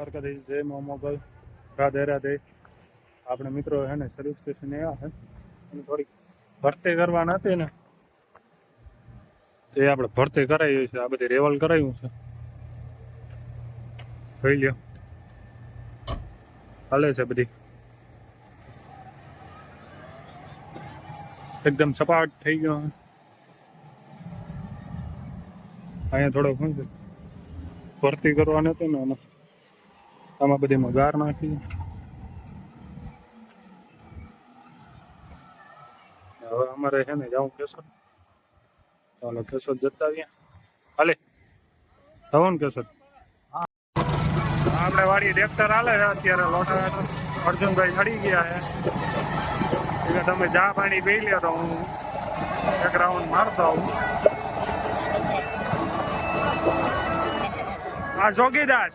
દ્વારકાધીશ જય મા રાધે રાધે. આપણે મિત્રો હે ને સર્વિસ સ્ટેશન આવ્યા છે અને થોડીક ભરતી કરવાના હતી ને. તે આપણે ભરતી કરાવી છે, આ બધી રેવલ કરાવ્યું છે. જોઈ લ્યો. હાલે છે બધી. એકદમ સપાટ થઈ ગયો અહીંયા થોડો શું છે, ભરતી કરવાની હતી ને એમાં આમાં બધીમાં ગાર નાખી. હવે અમારે છે ને જવું કેશોદ ચાલો કેશોદ જતા આવીએ હાલે. થવું ને કેશોદ આપણે વાડી ટ્રેક્ટર હાલે છે અત્યારે. લોટા અર્જુનભાઈ ચડી ગયા છે. એટલે તમે ચા પાણી પી લે તો હું એક રાઉન્ડ મારતો આવું. આ જોગીદાસ.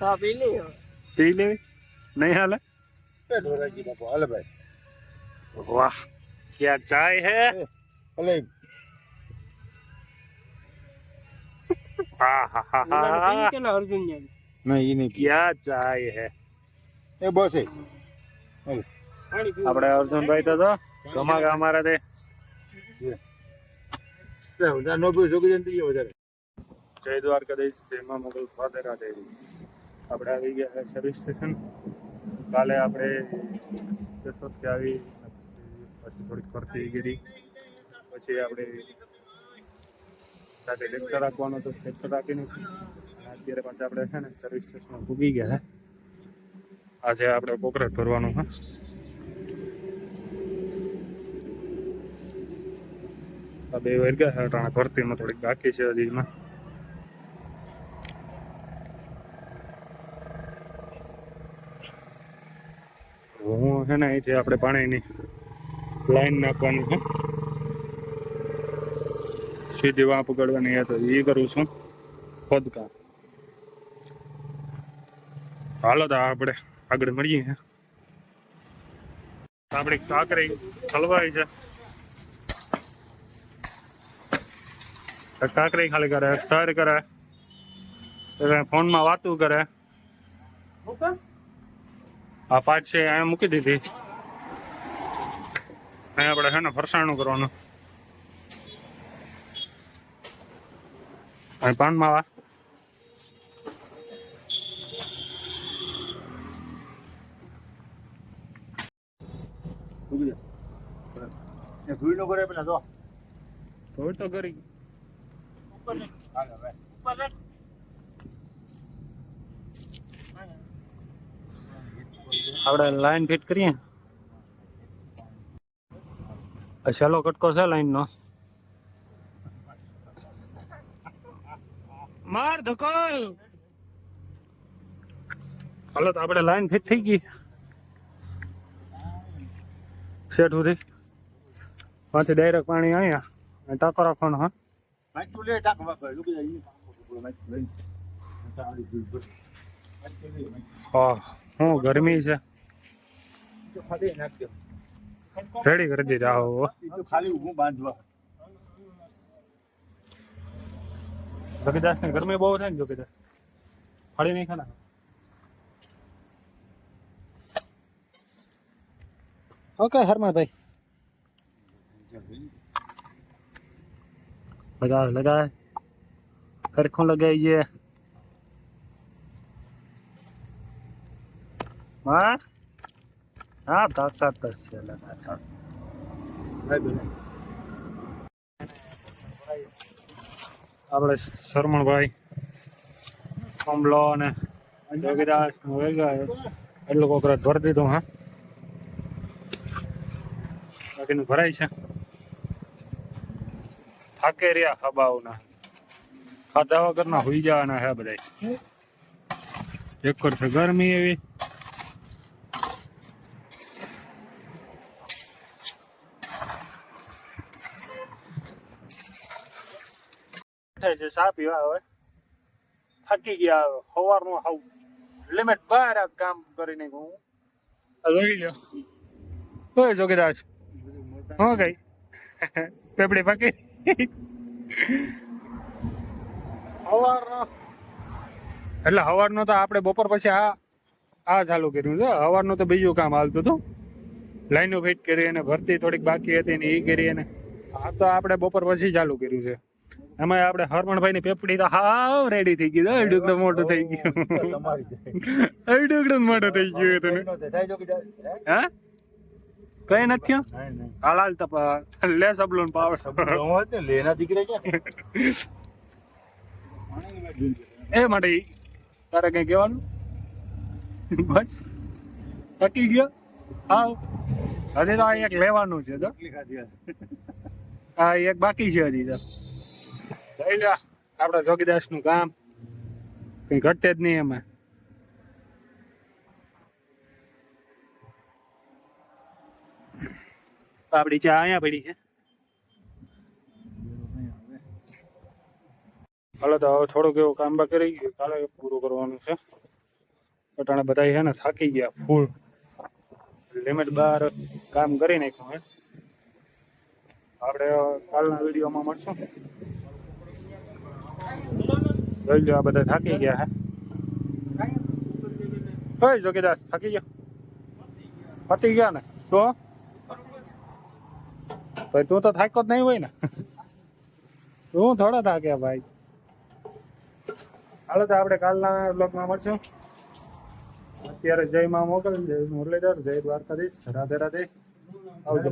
હા પી લ્યો પી લેવી નહીં હાલે વાહ ક્યાં ચાય હે હા હા હા હા કે ના અર્જુન ને ક્યાં ચાય હે એ બસ એ પાણી પીવું આપણે અર્જુનભાઈ તો જો કમાગા અમારા તે નો પીવું છોકરી જતી વધારે જય દ્વારકાધીશ જય મા મોગલ ફાતે રાધે આપણે આવી ગયા છે સર્વિસ સ્ટેશન કાલે આપણે કેશોદથી આવી પછી થોડીક ફરતી ગીરી પછી આપણે સાથે ટ્રેક્ટર રાખવાનો તો ટ્રેક્ટર રાખીને અને અત્યારે પાછા આપણે છે ને સર્વિસ સ્ટેશન પૂગી ગયા છે આજે આપણે કોકરેટ ભરવાનું હા આ બે વાર ગયા છે અટાણે ભરતીમાં થોડીક બાકી છે હજી એમાં હું છે ને અહીંથી આપણે પાણીની લાઈન નાખવાની છે સીધી વાં પકડવાની છે તો એ કરું છું ખોદકામ હાલો તો આપણે આગળ મળીએ આપણી કાંકરી હલવાઈ છે તો કાંકરી ખાલી કરે સર કરે એટલે ફોનમાં વાતું કરે આ પાંચ છે અહીંયા મૂકી દીધી. અહીંયા આપણે છે ને ફરસાણું કરવાનું. અહીં પાન માવા. એ ભૂલ નો કરે પેલા જો. થોડ તો કરી. ભાઈ ઉપર આપણે લાઈન ફિટ કરીએ. આ કટકો છે લાઈન નો. માર ધકો હાલો તો આપણે લાઈન ફિટ થઈ ગઈ. સેટ સુધી. પાછી ડાયરેક્ટ પાણી અહીંયા. અને ટાંકો રાખવાનો હા. હા હું ગરમી છે. તો ખાલી નાખ દે રેડી કરી દીધા હો ઈ તો ખાલી ઊભું બાંધવા જોગીદાસ ને ગરમી બહુ થાય ને જોગીદાસ ફાડી નહીં ખાના ઓકે હરમાભાઈ લગા લગા સરખું લગાવીએ હા હા, તાકાત જ છે આપણે શરમણભાઈ, કમલો અને જોગીદાસ એટલું કોકરાટ ભરી દીધું, હા. બાકીનું ભરાય છે. થાકે રહ્યા ખબાવના ખાધા વગરના હુઈ જવાના હે બધા એક છે ગરમી એવી. બેઠા છે ચા પીવા હવે થાકી ગયા હવે સવારનું હાવ લિમિટ બહાર કામ કરીને હું લઈ લ્યો ઓય જોગીદાસ હું કઈ પેપડી પાકી. સવારનો એટલે સવારનો તો આપણે બપોર પછી આ આ ચાલુ કર્યું છે. સવારનું તો બીજું કામ હાલતું હતું. લાઈનો ફિટ કરી અને ભરતી થોડીક બાકી હતી ને એ કરી અને આ તો આપણે બપોર પછી ચાલુ કર્યું છે. એમાં આપણે હરમણભાઈ ની પેપડી તો હાવ રેડી થઈ ગઈ અડુકડો મોટો થઈ ગયું. અડુકડો મોટો થઈ ગયું તને હા? કઈ નથી હાલાલ તપા લે સબલુન પાવર. હું લેના દીકરે એ માટે તારે કઈ કહેવાનું? બસ થકી ગયો. આવ હજી તો આ એક લેવાનું છે તો આ એક બાકી છે હજી તો. લઈ લે આપણા જોગીદાસનું કામ કઈ ઘટે જ નહીં એમાં. આપડી ચા અહીંયા પડી છે. હાલો તો હવે થોડુંક એવું કામ બાકી રહી ગયું. કાલે પૂરું કરવાનું છે. અટાણે બધા છે ને થાકી ગયા ફૂલ. લિમિટ બાર કામ કરી નાખ્યું હે. આપણે કાલના વિડીયોમાં મળશું. જોઈ લો આ બધા થાકી ગયા હે ઓય જોગીદાસ થાકી ગયો પતી ગયા ને તો ભાઈ તું તો થાક્યો જ નહીં હોય ને તું થોડા થાક્યા ભાઈ હાલો તો આપણે કાલના બ્લોગમાં મળશું અત્યારે જય માં મોકલ જય મુરલીધર જય દ્વારકાધીશ રાધે રાધે આવજો